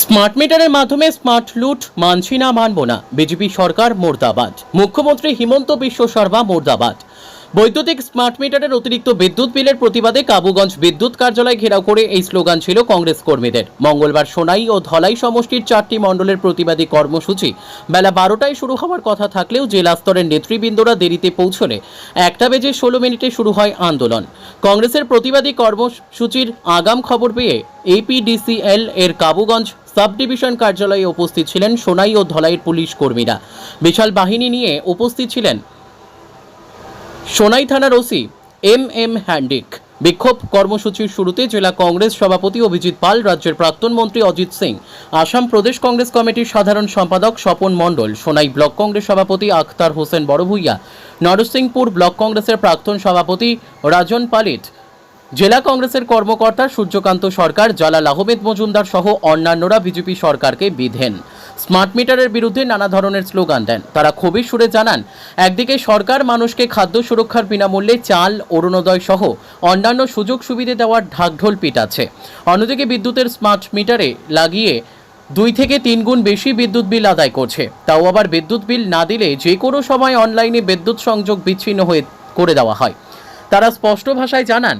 Smart মিটারের মাধ্যমে smart লুট মানছি না, মানব না। বিজেপি সরকার মোর্দাবাদ। মুখ্যমন্ত্রী হিমন্ত বিশ্ব শর্মা মোর্দাবাদ। বৈদ্যুতিক স্মার্ট মিটারের অতিরিক্ত বিদ্যুৎ বিলের প্রতিবাদে কাবুগঞ্জ বিদ্যুৎ কার্যালয় ঘেরাও করে এই স্লোগান ছিল কংগ্রেস কর্মীদের। মঙ্গলবার সোনাই ও ধলাই সমষ্টির চারটি মণ্ডলের প্রতিবাদী কর্মসূচি। বেলা বারোটায় শুরু হওয়ার কথা থাকলেও জেলা স্তরের নেতৃবৃন্দরা দেরিতে পৌঁছলে একটা বেজে ষোলো মিনিটে শুরু হয় আন্দোলন। কংগ্রেসের প্রতিবাদী কর্মসূচির আগাম খবর পেয়ে এপিডিসিএল এর কাবুগঞ্জ সাব ডিভিশন কার্যালয়ে উপস্থিত ছিলেন সোনাই ও ধলাইয়ের পুলিশ কর্মীরা। বিশাল বাহিনী নিয়ে উপস্থিত ছিলেন সোনাই থানার ওসি এম এম হ্যান্ডিক বিক্ষোভ কর্মসূচির শুরুতে জেলা কংগ্রেস সভাপতি অভিজিৎ পাল, রাজ্যের প্রাক্তন মন্ত্রী অজিত সিং, আসাম প্রদেশ কংগ্রেস কমিটির সাধারণ সম্পাদক স্বপন মণ্ডল, সোনাই ব্লক কংগ্রেস সভাপতি আখতার হোসেন বড়ভূইয়া, নরসিংপুর ব্লক কংগ্রেসের প্রাক্তন সভাপতি রাজন পালিত, জেলা কংগ্রেসের কর্মকর্তা সূর্যকান্ত সরকার, জালাল আহমেদ মজুমদার সহ অন্যান্যরা বিজেপি সরকারকে বিধেন। স্মার্ট মিটারের বিরুদ্ধে নানা ধরনের স্লোগান দেন। তারা ক্ষোভের সুরে জানান, একদিকে সরকার মানুষকে খাদ্য সুরক্ষার বিনামূল্যে চাল, অরুণোদয় সহ অন্যান্য সুযোগ সুবিধে দেওয়ার ঢাকঢোল পিটাচ্ছে। অন্যদিকে বিদ্যুতের স্মার্ট মিটারে লাগিয়ে দুই থেকে তিন গুণ বেশি বিদ্যুৎ বিল আদায় করছে। তাও আবার বিদ্যুৎ বিল না দিলে যে কোনো সময় অনলাইনে বিদ্যুৎ সংযোগ বিচ্ছিন্ন হয়ে করে দেওয়া হয়। তারা স্পষ্ট ভাষায় জানান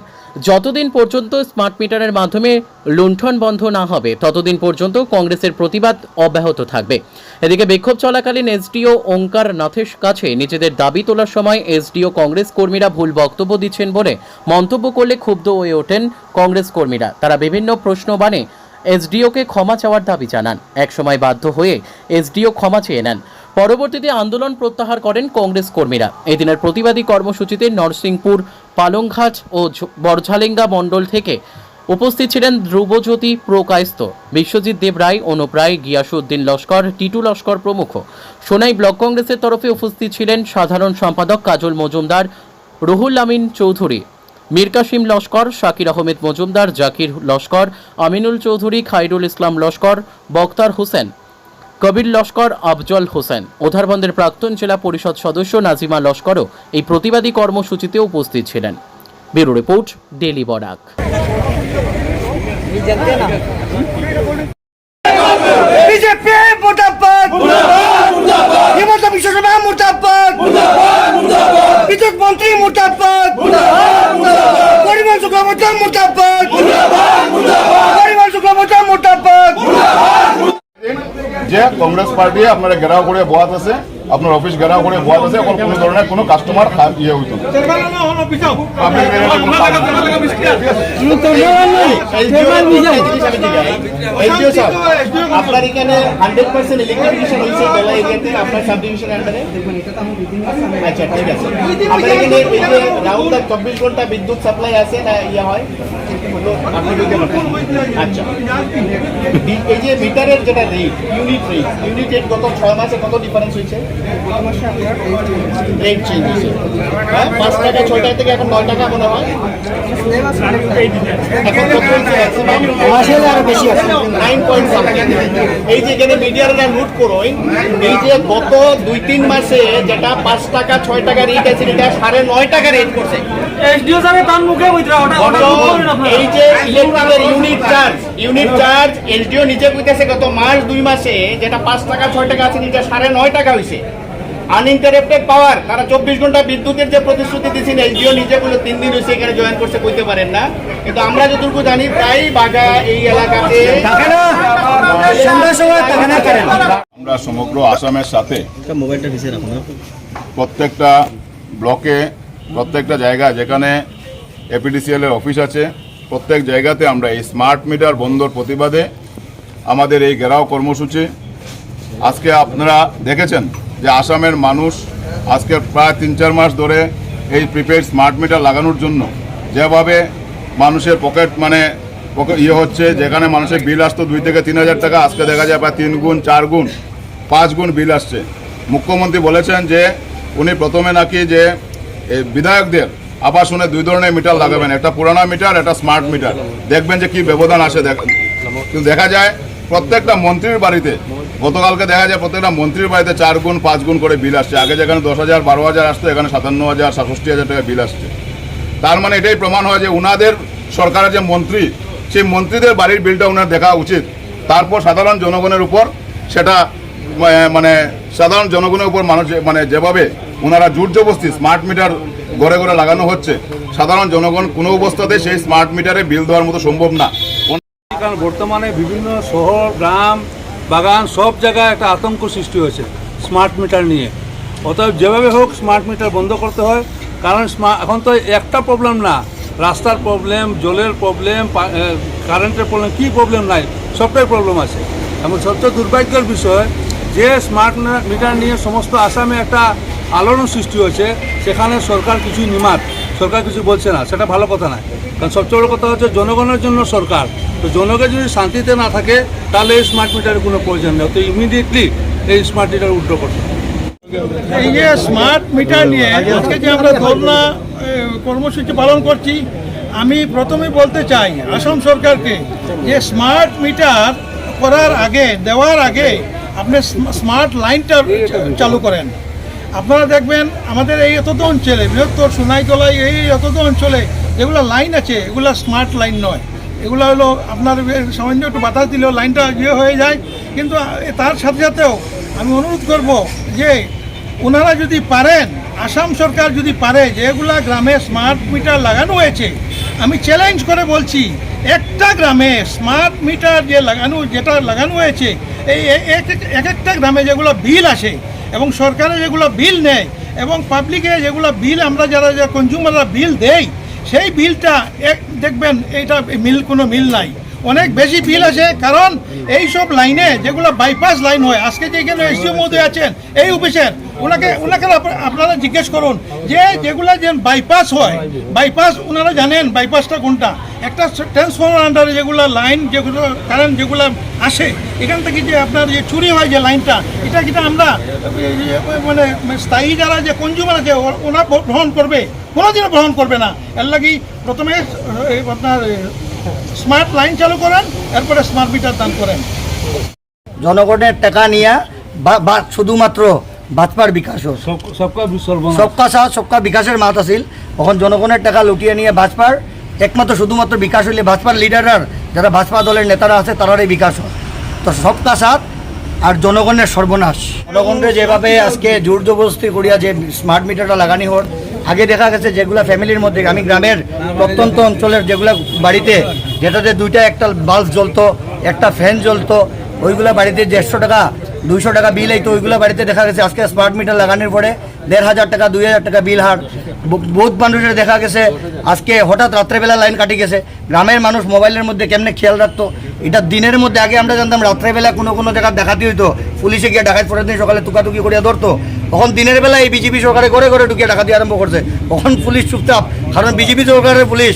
যতদিন পর্যন্ত স্মার্ট মিটারের মাধ্যমে লুণ্ঠন বন্ধ না হবে, ততদিন পর্যন্ত কংগ্রেসের প্রতিবাদ অব্যাহত থাকবে। এদিকে বিক্ষোভ চলাকালীন এসডিও ওঙ্কার নাথের কাছে নিজেদের দাবি তোলার সময় এসডিও কংগ্রেস কর্মীরা ভুল বক্তব্য দিচ্ছেন বলে মন্তব্য করলে ক্ষুব্ধ হয়ে ওঠেন কংগ্রেস কর্মীরা। তারা বিভিন্ন প্রশ্ন বানে এসডিওকে ক্ষমা চাওয়ার দাবি জানান। একসময় বাধ্য হয়ে এসডিও ক্ষমা চেয়ে নেন। পরবর্তীতে আন্দোলন প্রত্যাহার করেন কংগ্রেস কর্মীরা। এদিনের প্রতিবাদী কর্মসূচিতে নরসিংপুর, পালংঘাট ও বরঝালেঙ্গা মণ্ডল থেকে উপস্থিত ছিলেন ধ্রুবজ্যোতি প্রকায়স্ত বিশ্বজিৎ দেব রায়, অনুপ রায় গিয়াসুদ্দিন লস্কর, টিটু লস্কর প্রমুখ। সোনাই ব্লক কংগ্রেসের তরফে উপস্থিত ছিলেন সাধারণ সম্পাদক কাজল মজুমদার, রুহুল আমিন চৌধুরী মীর কাসিম লস্কর, শাকির আহমেদ মজুমদার, জাকির লস্কর, আমিনুল চৌধুরী খাইরুল ইসলাম লস্কর, বক্তার হোসেন। কবির লস্কর আফজল হোসেন। উধারবন্দের প্রাক্তন জেলা পরিষদ সদস্য নাজিমা লস্করও এই প্রতিবাদী কর্মসূচিতে উপস্থিত ছিলেন। Bureau report daily Barak. বিদ্যুৎ মন্ত্রী যে কংগ্রেস পার্টি আপনারা ঘেরাও করে বোয়াত আছে আপনার অফিস ঘেরাও করে বোয়াত আছে এখন কোনো ধরনের কোনো কাস্টমার ইয়ে হইতো আপনার এখানে হান্ড্রেড পার্সেন্ট ইলেকট্রিফিকেশন হয়েছে বেলা এরিয়াতে আপনার সাব ডিভিশন আন্ডারে আচ্ছা ঠিক আছে। আপনার এখানে এই যে রাউন্ড চব্বিশ ঘণ্টা বিদ্যুৎ সাপ্লাই আছে না ইয়ে হয়। আচ্ছা। এই যে মিটারের যেটা রেট ইউনিট রেট ছয় কত ডিফারেন্স হয়েছে? রেট হ্যাঁ পাঁচ টাকা থেকে এখন নয় টাকা মনে হয়। হয়েছে ম্যাক্সিমাম নাইন পয়েন্ট এই যে মিডিয়ারা লুট করোই, এই যে গত দুই, তিন মাসে যেটা পাঁচ টাকা, ছয় টাকা রেট আছে সাড়ে নয় টাকা রেট করছে। এসডিও সাহেব তার মুখে বইতরা ওটা ওটা আপনারা। এই যে ইলেকট্রিকের unit charge unit charge SDO নিচে কইতেছে গত মাস দুই মাসে যেটা পাঁচ টাকা ছয় টাকা আছে সাড়ে নয় টাকা হয়েছে আনইন্টারেপ্টেড পাওয়ার তারা চব্বিশ ঘণ্টা বিদ্যুতের যে প্রতিশ্রুতি দিচ্ছেন এসডিও নিজে বলে তিন দিন হয়েছে এখানে জয়েন করতে কইতে পারেন না। কিন্তু আমরা যতটুকু জানি প্রায় বাঘা এই এলাকাতে আমরা সমগ্র আসামের সাথে প্রত্যেকটা ব্লকে প্রত্যেকটা জায়গায় যেখানে এপিডিসিএল এর অফিস আছে, প্রত্যেক জায়গাতে আমরা এই স্মার্ট মিটার বন্ধর প্রতিবাদে আমাদের এই ঘেরাও কর্মসূচি। আজকে আপনারা দেখেছেন যে আসামের মানুষ আজকে প্রায় তিন চার মাস ধরে এই প্রিপেড স্মার্ট মিটার লাগানোর জন্য যেভাবে মানুষের পকেট মানে ইয়ে হচ্ছে, যেখানে মানুষের বিল আসতো দুই থেকে তিন হাজার টাকা, আজকে দেখা যায় প্রায় তিন গুণ, চার গুণ, পাঁচ গুণ বিল আসছে। মুখ্যমন্ত্রী বলেছেন যে উনি প্রথমে নাকি যে বিধায়কদের আবাসনে দুই ধরনের মিটার লাগাবেন, একটা পুরানা মিটার একটা স্মার্ট মিটার দেখবেন যে কি ব্যবধান আসে কিন্তু দেখা যায় প্রত্যেকটা মন্ত্রীর বাড়িতে, গতকালকে দেখা যায় প্রত্যেকটা মন্ত্রীর বাড়িতে চার গুণ, পাঁচ গুণ করে বিল আসছে। আগে যেখানে দশ হাজার, বারো হাজার আসতো, এখানে সাতান্ন হাজার, সাতষট্টি হাজার টাকা বিল আসছে। তার মানে এটাই প্রমাণ হয় যে উনাদের সরকারের যে মন্ত্রী, সেই মন্ত্রীদের বাড়ির বিলটা উনার দেখা উচিত। তারপর সাধারণ জনগণের উপর সেটা মানে সাধারণ জনগণের উপর মানুষ মানে যেভাবে ওনারা জোর জবস্তি স্মার্ট মিটার ঘরে ঘরে লাগানো হচ্ছে, সাধারণ জনগণ কোনো অবস্থাতে সেই স্মার্ট মিটারে বিল দেওয়ার মতো সম্ভব না। কারণ বর্তমানে বিভিন্ন শহর, গ্রাম, বাগান সব জায়গায় একটা আতঙ্ক সৃষ্টি হয়েছে স্মার্ট মিটার নিয়ে। অতএব যেভাবে হোক স্মার্ট মিটার বন্ধ করতে হয়, কারণ এখন তো একটা প্রবলেম না, রাস্তার প্রবলেম জলের প্রবলেম কারেন্টের প্রবলেম কী প্রবলেম নাই, সবটাই প্রবলেম আছে। এবং সবচেয়ে দুর্ভাগ্যের বিষয় যে স্মার্ট মিটার নিয়ে সমস্ত আসামে একটা আলোড়ন সৃষ্টি হয়েছে, সেখানে সরকার কিছু নিমাত, সরকার কিছু বলছে না, সেটা ভালো কথা না কারণ সবচেয়ে বড় কথা হচ্ছে জনগণের জন্য সরকার। তো জনগণ যদি শান্তিতে না থাকে, তাহলে এই স্মার্ট মিটারের কোনো প্রয়োজন নেই তো ইমিডিয়েটলি এই স্মার্ট মিটার উল্টো করতে এই যে স্মার্ট মিটার নিয়ে আজকে যে আমরা ধর্ণা কর্মসূচি পালন করছি, আমি প্রথমে বলতে চাই আসাম সরকারকে যে স্মার্ট মিটার করার আগে, দেওয়ার আগে আপনি স্মার্ট লাইনটা চালু করেন। আপনারা দেখবেন, আমাদের এই এতদ অঞ্চলে, বৃহত্তর সোনাইতলায় এই এতদ অঞ্চলে যেগুলো লাইন আছে, এগুলো স্মার্ট লাইন নয়। এগুলো হলো আপনার সামান্য একটু বাতাস দিলেও লাইনটা ইয়ে হয়ে যায়। কিন্তু তার সাথে সাথেও আমি অনুরোধ করব যে, ওনারা যদি পারেন, আসাম সরকার যদি পারে যে এগুলা গ্রামে স্মার্ট মিটার লাগানো হয়েছে, আমি চ্যালেঞ্জ করে বলছি, একটা গ্রামে স্মার্ট মিটার যে লাগানো, যেটা লাগানো হয়েছে এই এক এক- এক একটা গ্রামে যেগুলো বিল আসে এবং সরকারে যেগুলো বিল নেয় এবং পাবলিকে যেগুলো বিল আমরা যারা কনজিউমাররা বিল দেই, সেই বিলটা দেখবেন এইটা মিল কোনো মিল নাই। অনেক বেশি বিল আছে, কারণ এই সব লাইনে যেগুলো বাইপাস লাইন হয়, আজকে যে যেখানে এসিও মধ্যে আছেন, এই অফিসের, ওনাকে ওনাকে আপনারা জিজ্ঞেস করুন যে যেগুলো যে বাইপাস হয় বাইপাস ওনারা জানেন বাইপাসটা কোনটা? একটা ট্রান্সফর্মার আন্ডারে যেগুলো লাইন যেগুলো কারেন্ট যেগুলো আসে, এখান থেকে যে আপনার যে চুরি হয় যে লাইনটা এটা কিটা আমরা মানে স্থায়ী যারা যে কনজিউমার আছে, ওরা গ্রহণ করবে? কোনোদিনও গ্রহণ করবে না। এর লাগি প্রথমে আপনার স্মার্ট লাইন চালু করেন এরপরে স্মার্ট মিটার দান করেন। জনগণের টাকা নিয়ে শুধুমাত্র বাজপার বিকাশ সবকা সর্বনাশ। সবকা বিকাশের মাত আছিল। এখন জনগণের টাকা লুটিয়ে নিয়ে ভাজপার একমাত্র শুধুমাত্র বিকাশ হইলে ভাজপার লিডাররা যারা ভাজপা দলের নেতারা আছে তারারই বিকাশ হয়। তো সবকা সাথ আর জনগণের সর্বনাশ। জনগণের যেভাবে আজকে জোর জবরদস্তি করিয়া যে স্মার্ট মিটারটা লাগানি হর আগে দেখা গেছে যেগুলা ফ্যামিলির মধ্যে, আমি গ্রামের প্রত্যন্ত অঞ্চলের যেগুলা বাড়িতে, যেটাতে দুইটা একটা বাল্ব জ্বলতো, একটা ফ্যান জ্বলতো, ওইগুলো বাড়িতে দেড়শো টাকা, দুইশো টাকা বিল এই তো ওইগুলো বাড়িতে দেখা গেছে আজকে স্মার্ট মিটার লাগানোর পরে দেড় হাজার টাকা, দুই হাজার টাকা বিল হার। বহুত মানুষের দেখা গেছে, আজকে হঠাৎ রাত্রেবেলা লাইন কাটি গেছে। গ্রামের মানুষ মোবাইলের মধ্যে কেমনে খেয়াল রাখতো? এটা দিনের মধ্যে আগে আমরা জানতাম, রাত্রেবেলা কোনো কোনো জায়গা দেখাতে হইতো। পুলিশে গিয়ে ডাকাত পরের দিন সকালে তুকাতুকি করিয়া ধরতো। তখন দিনের বেলা এই বিজেপি সরকারে ঘরে ঘরে ঢুকিয়ে ডাকাতি আরম্ভ করছে। তখন পুলিশ চুপচাপ, কারণ বিজেপি সরকারের পুলিশ।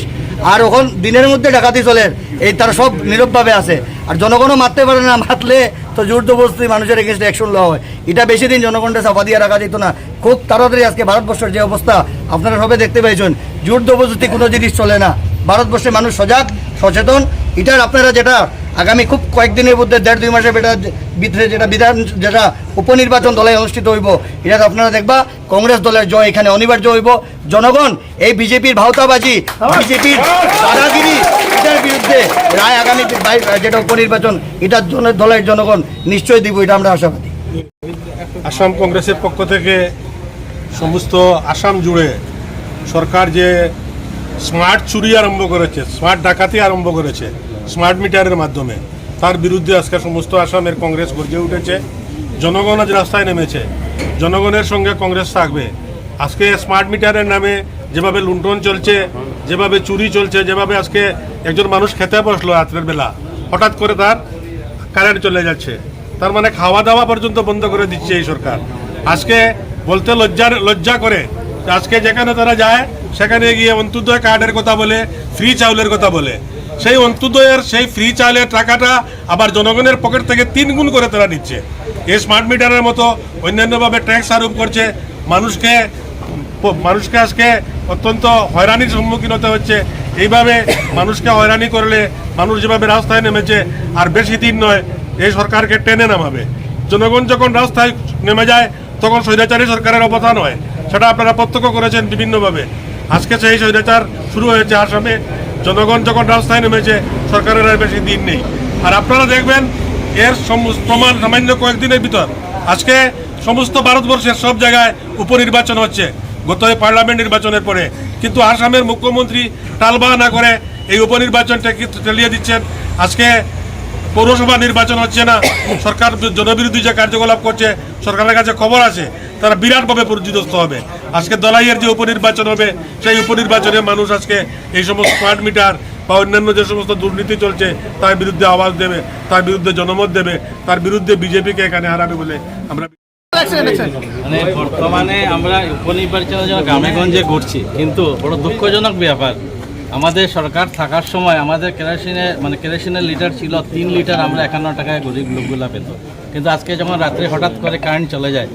আর ওখন দিনের মধ্যে ডাকাতি চলে, এই তারা সব নীরবভাবে আছে। আর জনগণও মারতে পারে না, মারলে তো জোর জবরদস্তি মানুষের এগেনস্ট অ্যাকশন লওয়া হয়। এটা বেশি দিন জনগণটা চাপা দিয়ে রাখা যেত না। খুব তাড়াতাড়ি আজকে ভারতবর্ষের যে অবস্থা, আপনারা সবে দেখতে পেয়েছেন। জোর জবরদস্তি কোনো জিনিস চলে না। ভারতবর্ষের মানুষ সজাগ, সচেতন। এটার আপনারা যেটা আগামী খুব কয়েকদিনের মধ্যে, দেড় দুই মাসের বেটা ভিতরে যেটা বিধান, যেটা উপনির্বাচন দলে অনুষ্ঠিত হইব, এটা আপনারা দেখবা, কংগ্রেস দলের জয় এখানে অনিবার্য হইব। জনগণ, এই বিজেপির ভাওতাবাজি, বিজেপির দাদাগিরি এটার বিরুদ্ধে রায় আগামী যেটা উপনির্বাচন জন্য দলের জনগণ নিশ্চয়ই দিব, এটা আমরা আশাবাদী। আসাম কংগ্রেসের পক্ষ থেকে সমস্ত আসাম জুড়ে সরকার যে স্মার্ট চুরি আরম্ভ করেছে, স্মার্ট ডাকাতি আরম্ভ করেছে স্মার্ট মিটারের মাধ্যমে। তার বিরুদ্ধে আজকে সমস্ত আসামের কংগ্রেস গর্জে উঠেছে। জনগণ আজ রাস্তায় নেমেছে। জনগণের সঙ্গে কংগ্রেস থাকবে। আজকে স্মার্ট মিটারের নামে যেভাবে লুণ্ঠন চলছে, যেভাবে চুরি চলছে, যেভাবে আজকে একজন মানুষ খেতে বসল রাত্রের বেলা, হঠাৎ করে তার কারেন্ট চলে যাচ্ছে। তার মানে খাওয়া দাওয়া পর্যন্ত বন্ধ করে দিচ্ছে এই সরকার। আজকে বলতে লজ্জার, লজ্জা করে আজকে যেখানে তারা যায়, সেখানে গিয়ে অন্ত্যোদয় কার্ডের কথা বলে ফ্রি চাউলের কথা বলে। সেই অন্ত্যোদয়ের সেই ফ্রি চাউলের টাকাটা আবার জনগণের পকেট থেকে তিন গুণ করে তারা নিচ্ছে। এই স্মার্ট মিটারের মতো অন্যান্যভাবে ট্যাক্স আরোপ করছে। মানুষকে মানুষকে আজকে অত্যন্ত হয়রানির সম্মুখীন হতে হচ্ছে। এইভাবে মানুষকে হয়রানি করলে মানুষ যেভাবে রাস্তায় নেমেছে, আর বেশি দিন নয়, এই সরকারকে টেনে নামাবে। জনগণ যখন রাস্তায় নেমে যায়, তখন স্বৈরাচারী সরকারের অবদান হয়। সেটা আপনারা প্রত্যক্ষ করেছেন বিভিন্নভাবে। আজকে সেই স্বৈরাচার শুরু হয়েছে আসামে। জনগণ যখন রাস্তায় নেমেছে, সরকারের আর বেশি দিন নেই। আর আপনারা দেখবেন, এর প্রমাণ সামান্য কয়েকদিনের ভিতর। আজকে সমস্ত ভারতবর্ষের সব জায়গায় উপনির্বাচন হচ্ছে, গত পার্লামেন্ট নির্বাচনের পরে। কিন্তু আসামের মুখ্যমন্ত্রী টালবাহানা করে এই উপনির্বাচনটা চালিয়ে দিচ্ছেন? আজকে পৌরসভা নির্বাচন হচ্ছে না, সরকার জনবিরোধী যে কার্যকলাপ করছে, সরকারের কাছে খবর আছে, তারা বিরাটভাবে পরিচিতস্ত হবে। আজকে দলাইয়ের যে উপনির্বাচন হবে সেই উপনির্বাচনে মানুষ আজকে এই সমস্ত স্মার্ট মিটার বা অন্যান্য যে সমস্ত দুর্নীতি চলছে তার বিরুদ্ধে আওয়াজ দেবে তার বিরুদ্ধে জনমত দেবে তার বিরুদ্ধে বিজেপিকে এখানে হারাবে বলে আমরা মানে বর্তমানে আমরা উপনির্বাচনের জন্য গ্রামেগঞ্জে করছি কিন্তু বড় দুঃখজনক ব্যাপার আমাদের সরকার থাকার সময় আমাদের কেরোসিনের মানে কেরোসিনের লিটার ছিল তিন লিটার আমরা একান্ন টাকায় গরিব লোকগুলা পেত। কিন্তু আজকে যখন রাত্রে হঠাৎ করে কারেন্ট চলে যায়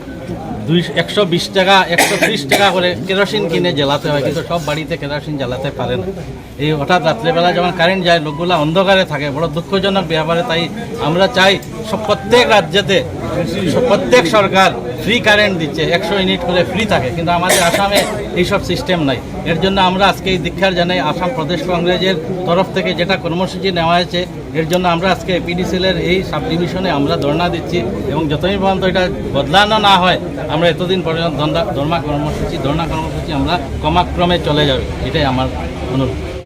দুই, একশো বিশ টাকা, একশো ত্রিশ টাকা করে কেরোসিন কিনে জ্বালাতে হয়, কিন্তু সব বাড়িতে কেরোসিন জ্বালাতে পারে না। এই হঠাৎ রাত্রেবেলা যখন কারেন্ট যায়, লোকগুলা অন্ধকারে থাকে, বড় দুঃখজনক ব্যাপারে। তাই আমরা চাই সব প্রত্যেক রাজ্যেতে প্রত্যেক সরকার ফ্রি কারেন্ট দিচ্ছে, একশো ইউনিট করে ফ্রি থাকে। কিন্তু আমাদের আসামে এইসব সিস্টেম নাই। এর জন্য আমরা আজকে এই দীক্ষার জানাই আসাম প্রদেশ কংগ্রেসের তরফ থেকে যেটা কর্মসূচি নেওয়া হয়েছে, এর জন্য আমরা আজকে পিডিসিএলের এই সাব ডিভিশনে আমরা ধর্ণা দিচ্ছি এবং যতদিন পর্যন্ত এটা বদলানো না হয়, আমরা এতদিন পর্যন্ত ধর্মা কর্মসূচি, ধর্ণা কর্মসূচি আমরা ক্রমাক্রমে চলে যাবে। এটাই আমার অনুরোধ।